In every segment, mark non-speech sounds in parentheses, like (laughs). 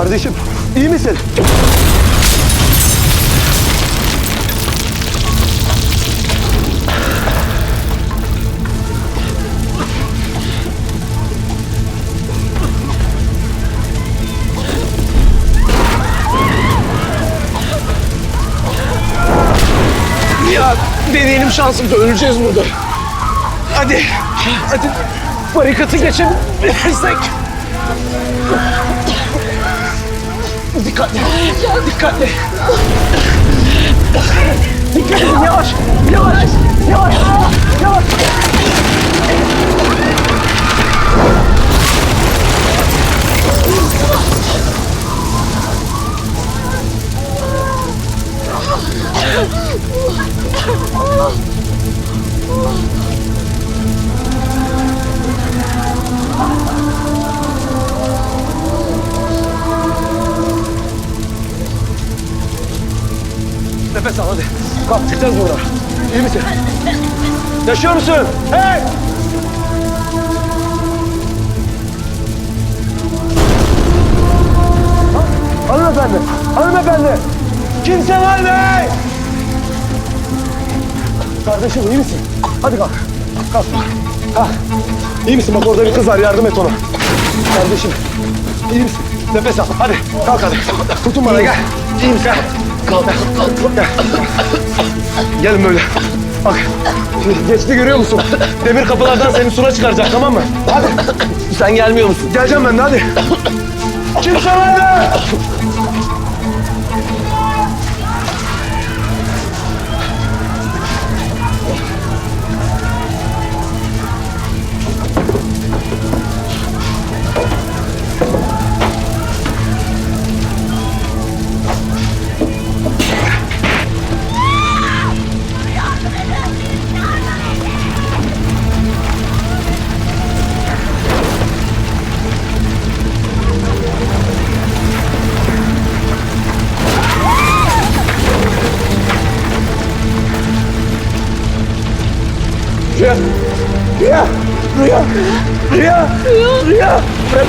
Kardeşim iyi misin? Ya deneyelim şansımızı öleceğiz burada. Hadi. Hadi. Barikatı geçebilirsek. Dikkatli. Dikkatli. Dikkat edin yavaş. Yavaş. Yavaş. Yavaş. Kalk çıkacağız buradan. İyi misin? Yaşıyor musun? Hey! Ha- Hanımefendi, hanımefendi. Kimse var mı? Kardeşim iyi misin? Hadi kalk. Kalk. Ha. İyi misin? Bak orada bir kız var. Yardım et ona. Kardeşim iyi misin? Nefes al. Hadi kalk hadi. Tutun bana gel. İyi misin? Kalk. Kalk. kalk. Gel. Gelin böyle. Bak. Geçti görüyor musun? Demir kapılardan seni sura çıkaracak tamam mı? Hadi. Sen gelmiyor musun? Geleceğim ben de hadi. Kimse var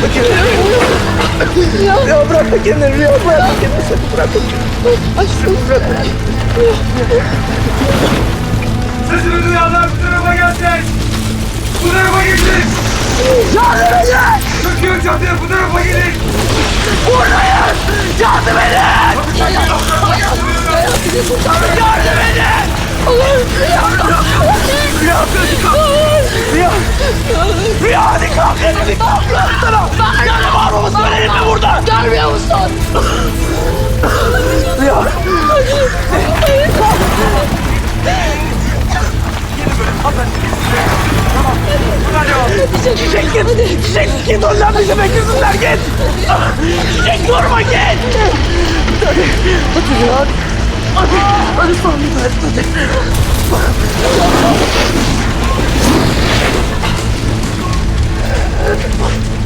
Bırakma kendini. Rüya. Rüya bırakma kendini. Rüya bırakma kendini. Sakın bırakma kendini. Aşkım. Bırakma. Sesini duyanlar bu tarafa gelsin. Bu tarafa gelin. Yardım edin. Çöküyor çatıya bu tarafa gelin. Buradayız. Yardım edin. Hayatını kurtarın. Yardım edin. Yardım. Rüya hadi kalk. Rüya. Rüya hadi kalk. Hadi kalk. Ben Yani bağırmamı söyleyin mi burada? Görmüyor musun? Rüya. Çiçek git. Çiçek git ondan bizi beklesinler git. Çiçek durma git. Hadi. Hadi Rüya. Hadi. Hadi bir hadi. Oh, my God.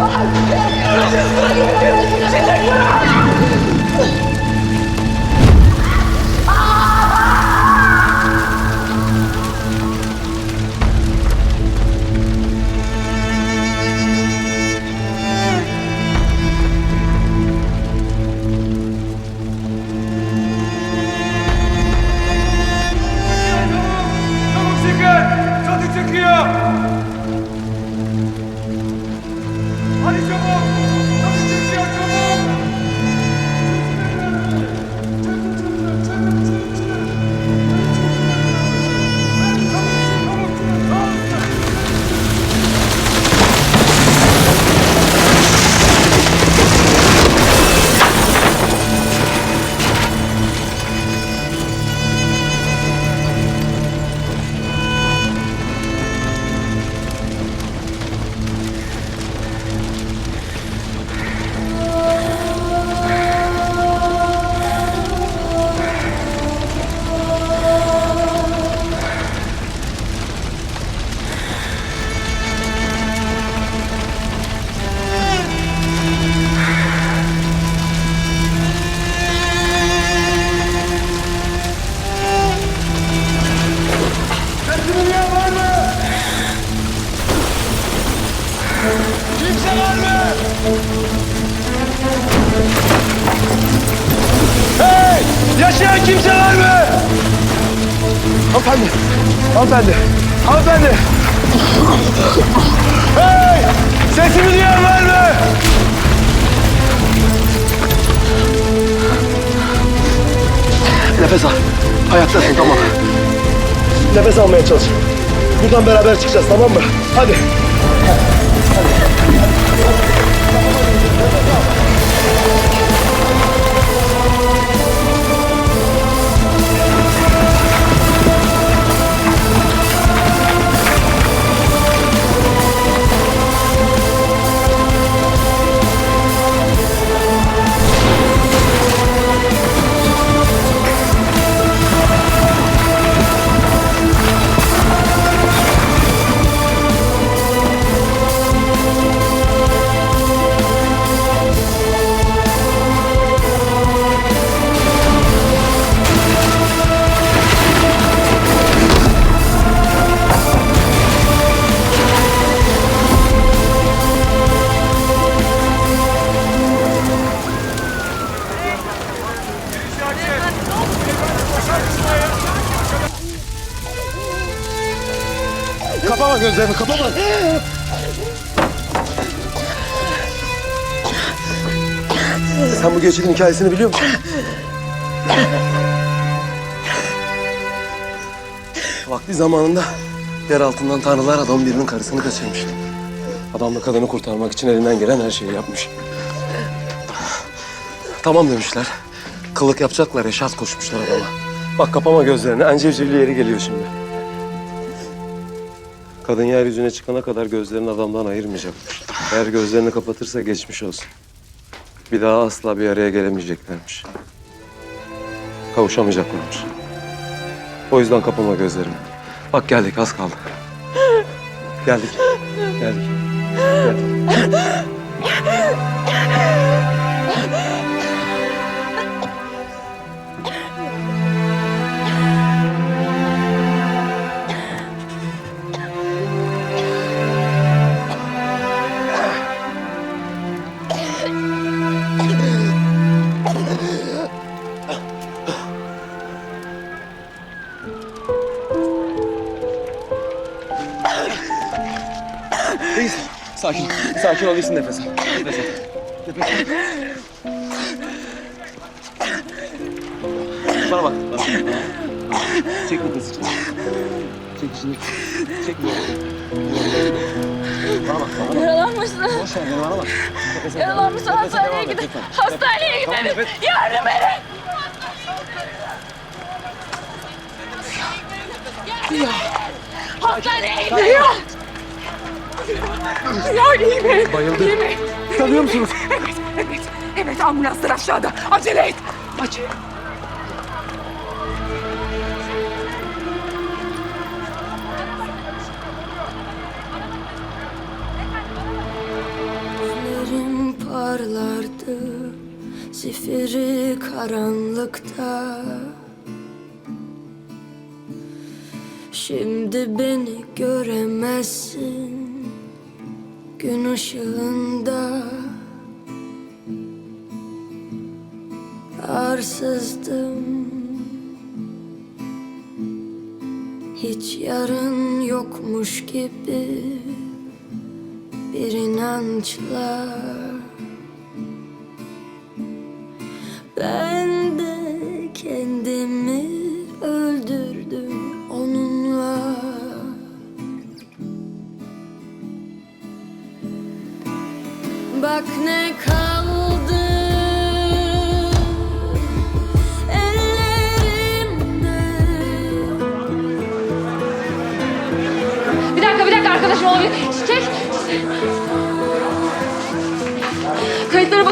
Dur. Hanımefendi. Hanımefendi. Hey! Sesimi duyan var mı? Nefes al. Hayattasın tamam. Nefes almaya çalış. Buradan beraber çıkacağız tamam mı? Hadi. Kapama gözlerini kapama. Sen bu geçidin hikayesini biliyor musun? Vakti zamanında yer altından tanrılar adam birinin karısını kaçırmış. Adam da kadını kurtarmak için elinden gelen her şeyi yapmış. Tamam demişler. Kılık yapacaklar ya koşmuşlar adama. Bak kapama gözlerini. En civcivli yeri geliyor şimdi. Kadın yeryüzüne çıkana kadar gözlerini adamdan ayırmayacakmış. Eğer gözlerini kapatırsa geçmiş olsun. Bir daha asla bir araya gelemeyeceklermiş. Kavuşamayacaklarmış. O yüzden kapama gözlerini. Bak geldik az kaldı. Geldik. Geldik. Geldik. Sakin. Ol, iyisin nefes al. Nefes al. Nefes al. Bana bak. bak. Çek nefesi içine. Çek içini. Çek Bana bak, bana bak. Yaralanmışsın. Boş ver, bana bak. Nefes al. Yaralanmışsın. Nefes al, Hastaneye devam et, gidelim. lütfen. Hastaneye Tamam, gidelim. nefes- Yardım edin. Ya. Hastaneye gidiyor. Ya iyi mi? Bayıldı. İyi mi? Tanıyor musunuz? Evet, evet. Evet ambulanslar aşağıda. Acele et. Acele. Gözlerim parlardı zifiri karanlıkta Şimdi beni göremezsin gün ışığında Arsızdım. Hiç yarın yokmuş gibi bir inançla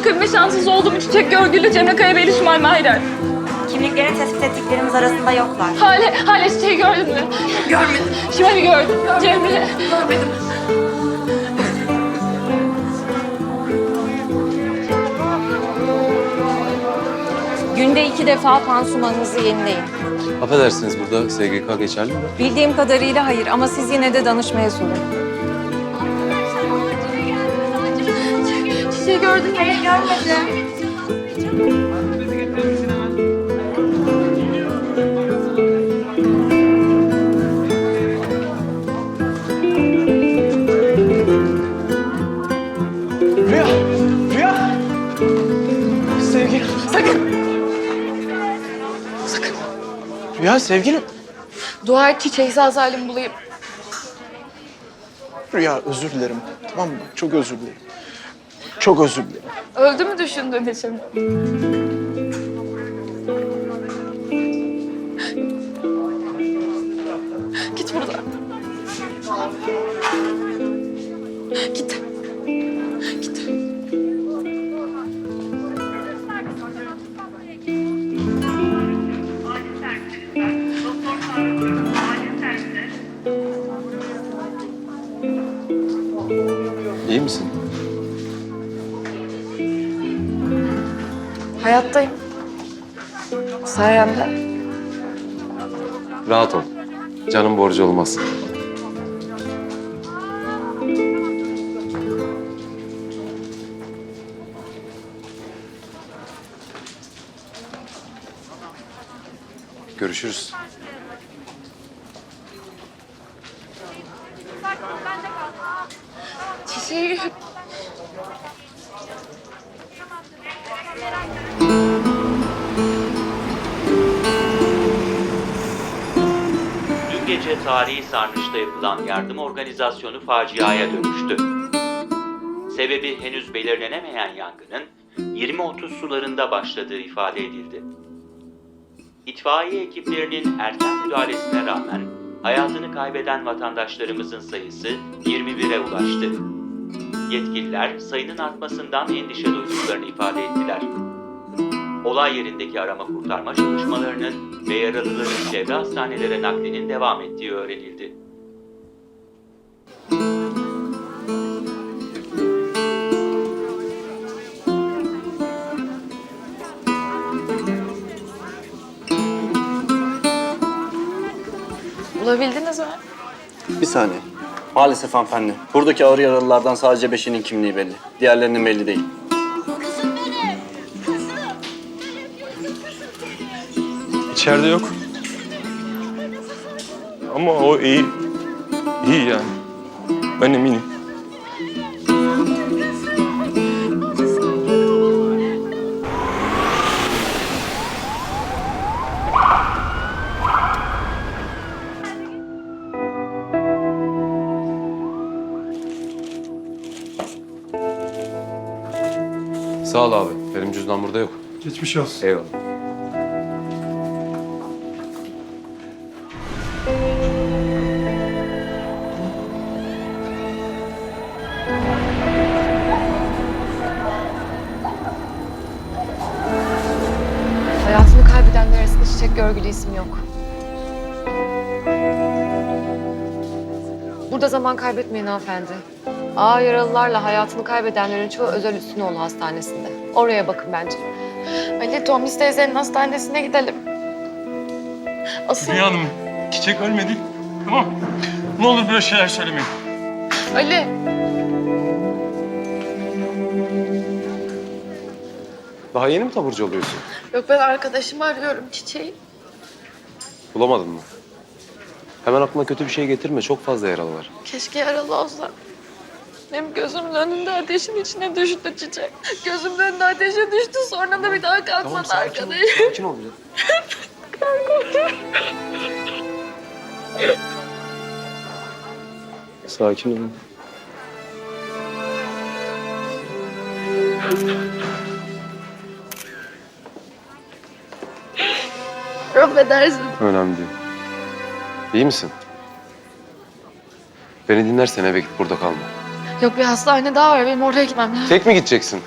Kayıtlara bakabilme şansınız oldu mu? Çiçek Görgül'ü Cemre Kaya ve Elif Şimal Mahirel. Kimliklerini tespit ettiklerimiz arasında yoklar. Hale, Hale çiçeği gördün mü? Görmedim. Şimal'i gördüm. Cemre. Görmedim. Günde iki defa pansumanınızı yenileyin. Affedersiniz burada SGK geçerli mi? Bildiğim kadarıyla hayır ama siz yine de danışmaya sorun. şey gördün mü? Hayır görmedim. Rüya! Rüya! Sevgilim! Sakın! Sakın! Rüya sevgilim! Dua et ki Şehzade Halim bulayım. Rüya özür dilerim. Tamam mı? Çok özür dilerim. Çok özür dilerim. Öldü mü düşündüğün için? Olmaz. Görüşürüz. Tarihi sarnıçta yapılan yardım organizasyonu faciaya dönüştü. Sebebi henüz belirlenemeyen yangının 20-30 sularında başladığı ifade edildi. İtfaiye ekiplerinin erken müdahalesine rağmen hayatını kaybeden vatandaşlarımızın sayısı 21'e ulaştı. Yetkililer sayının artmasından endişe duyduklarını ifade ettiler. Olay yerindeki arama kurtarma çalışmalarının ve yaralıların çevre hastanelere naklinin devam ettiği öğrenildi. bulabildiniz mi? Bir saniye. Maalesef hanımefendi. Buradaki ağır yaralılardan sadece beşinin kimliği belli. Diğerlerinin belli değil. İçeride yok. Ama o iyi. İyi yani. Ben eminim. Sağ ol abi. Benim cüzdan burada yok. Geçmiş olsun. Eyvallah. Görgülü isim yok. Burada zaman kaybetmeyin hanımefendi. Ağır yaralılarla hayatını kaybedenlerin çoğu özel Üstünoğlu Hastanesi'nde. Oraya bakın bence. Ali Tomis teyzenin hastanesine gidelim. Asıl Rüya Hanım, çiçek ölmedi. Tamam. Ne olur böyle şeyler söylemeyin. Ali. Daha yeni mi taburcu oluyorsun? Yok ben arkadaşımı arıyorum çiçeği. Bulamadın mı? Hemen aklına kötü bir şey getirme. Çok fazla yaralı var. Keşke yaralı olsam. Benim gözümün önünde ateşin içine düştü çiçek. Gözümün önünde ateşe düştü sonra da bir daha kalkmadı arkadaş. Sakin ol biraz. Sakin ol. Affedersin. Önemli değil. İyi misin? Beni dinlersen eve git burada kalma. Yok bir hastane daha var benim oraya gitmem lazım. Tek mi gideceksin?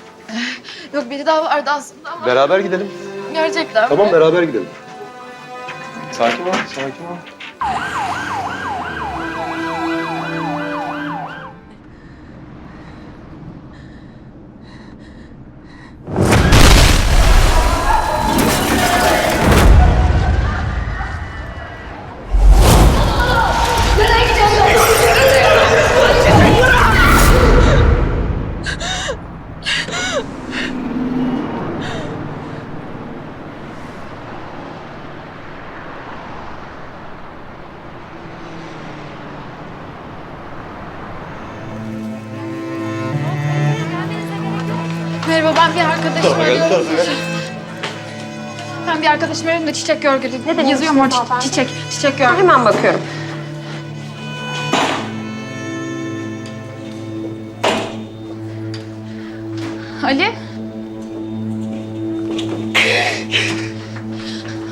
Yok biri daha vardı aslında ama Beraber gidelim. gerçekten Tamam mi? beraber gidelim. Sakin ol, sakin ol. Ben bir arkadaşımı arıyorum. Hemen bir arkadaşım önünde çiçek görgülü. Ne demek Yazıyorum orada çiçek, çiçek gör. Hemen bakıyorum. Ali?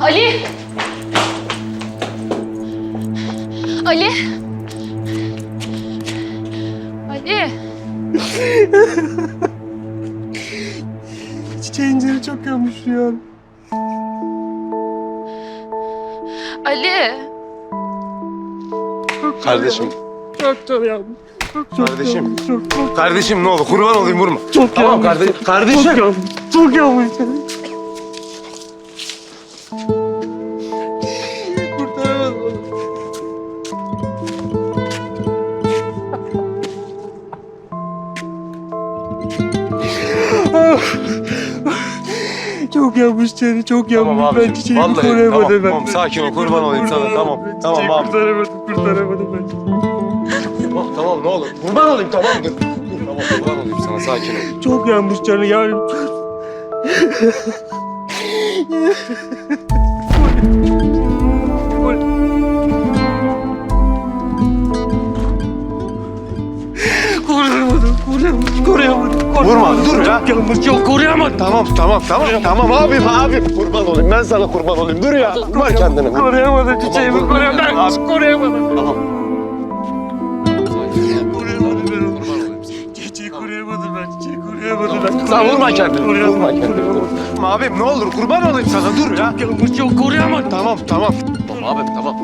Ali? Ali? Ali? (laughs) Çiçeğin canı çok yanmış ya. Ali? Kardeşim, Çok çok yanmış. kardeşim. Kardeşim ne olur kurban olayım vurma. çok Tamam yanmış. kardeşim. Çok yanmış. Çok yanmış. Canı, çok yanmış. Tamam ben abicim. çiçeği Vallahi kurtaramadım. tamam, ben. tamam, sakin ol, kurban olayım sana, tamam. Ben Tamam çiçeği abi. Kurtaramadım, kurtaramadım ben. Tamam tamam ne olur. Kurban olayım tamam dur. Dur tamam kurban olayım sana sakin ol. Çok yanmış canı yani. (laughs) Koruyamadım, koruyamadım. Vurma dur ya. Yanmış, çok koruyamadım. Tamam tamam tamam tamam abim abim. Kurban olayım ben sana kurban olayım. Dur ya. Vurma kendini. Koruyamadım çiçeğimi, koruyamadım. Ben koruyamadım. Tamam. Koruyamadım ben. Çiçeği koruyamadım ben, çiçeği koruyamadım ben. Sen vurma kendini. Vurma kendini. Abim ne olur kurban olayım sana dur ya. Yanmış, çok koruyamadım. Tamam tamam. Tamam abim tamam.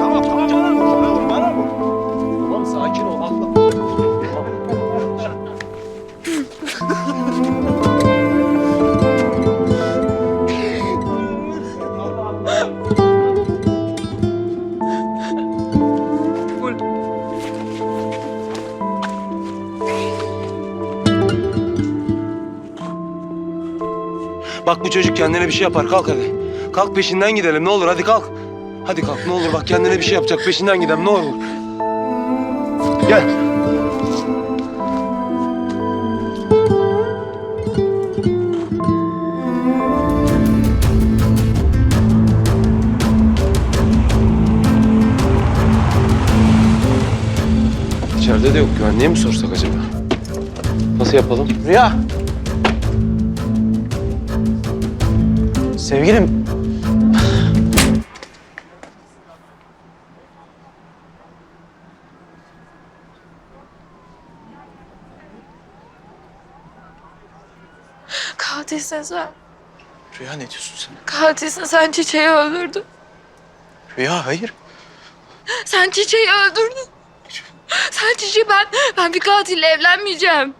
Tamam tamam Bu çocuk kendine bir şey yapar. Kalk hadi. Kalk peşinden gidelim ne olur hadi kalk. Hadi kalk ne olur bak kendine bir şey yapacak. Peşinden gidelim ne olur. Gel. İçeride de yok güvenliğe mi sorsak acaba? Nasıl yapalım? Rüya. Sevgilim. Katilsin sen. Rüya ne diyorsun sen? Katilsin sen çiçeği öldürdün. Rüya hayır. Sen çiçeği öldürdün. Sen çiçeği ben, ben bir katille evlenmeyeceğim.